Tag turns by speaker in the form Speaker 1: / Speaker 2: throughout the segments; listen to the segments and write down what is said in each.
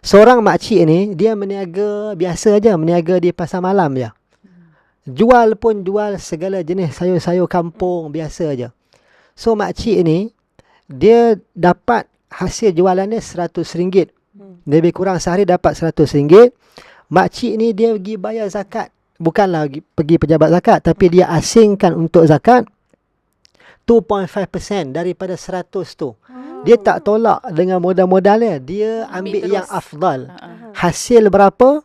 Speaker 1: Seorang makcik ni dia meniaga biasa aja, meniaga di pasar malam je. Jual pun jual segala jenis sayur-sayur kampung biasa aja. So makcik ni dia dapat hasil jualannya RM100. Hmm. Lebih kurang sehari dapat RM100. Makcik ni dia pergi bayar zakat. Bukanlah pergi pejabat zakat tapi dia asingkan untuk zakat 2.5% daripada 100 tu. Dia tak tolak dengan modal-modal dia. Dia ambil, ambil yang afdal. Uh-huh. Hasil berapa?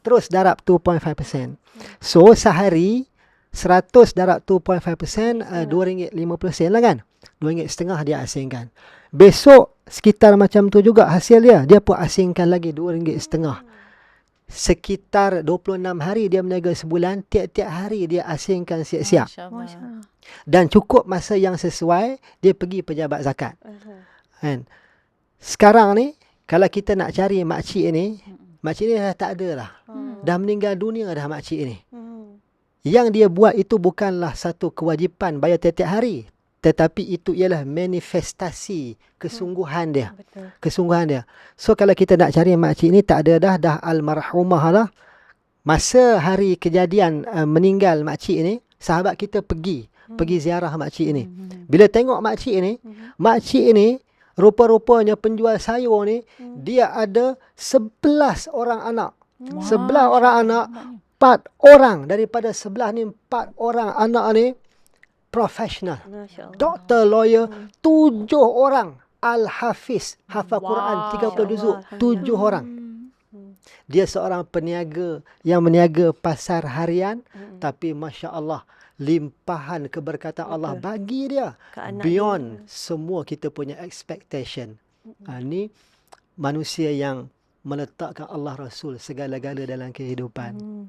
Speaker 1: Terus darab 2.5%. So sehari 100 darab 2.5% uh, RM2.50 lah kan? RM2.50 dia asingkan. Besok sekitar macam tu juga hasil dia. Dia pun asingkan lagi RM2.50 sekitar 26 hari dia meniaga sebulan, tiap-tiap hari dia asingkan siap-siap. Dan cukup masa yang sesuai, dia pergi pejabat zakat. Uh-huh. Kan? Sekarang ni, kalau kita nak cari makcik ni, uh-huh. makcik ni dah tak ada lah. Uh-huh. Dah meninggal dunia dah makcik ni. Uh-huh. Yang dia buat itu bukanlah satu kewajipan bayar tiap-tiap hari tetapi itu ialah manifestasi kesungguhan dia Betul. kesungguhan dia so kalau kita nak cari makcik ni tak ada dah dah almarhumah lah masa hari kejadian uh, meninggal makcik ni sahabat kita pergi hmm. pergi ziarah makcik ni hmm. bila tengok makcik ni hmm. makcik ni rupa-rupanya penjual sayur ni hmm. dia ada 11 orang anak wow. 11 orang anak 4 orang daripada sebelah ni 4 orang anak ni profesional. Doktor, lawyer, hmm. tujuh orang. Al-Hafiz, hafal wow. Quran, 30 juzuk, tujuh orang. Dia seorang peniaga yang meniaga pasar harian. Hmm. Tapi Masya Allah, limpahan keberkatan Allah bagi dia. Beyond dia. semua kita punya expectation. Hmm. Ini manusia yang meletakkan Allah Rasul segala-gala dalam kehidupan. Hmm.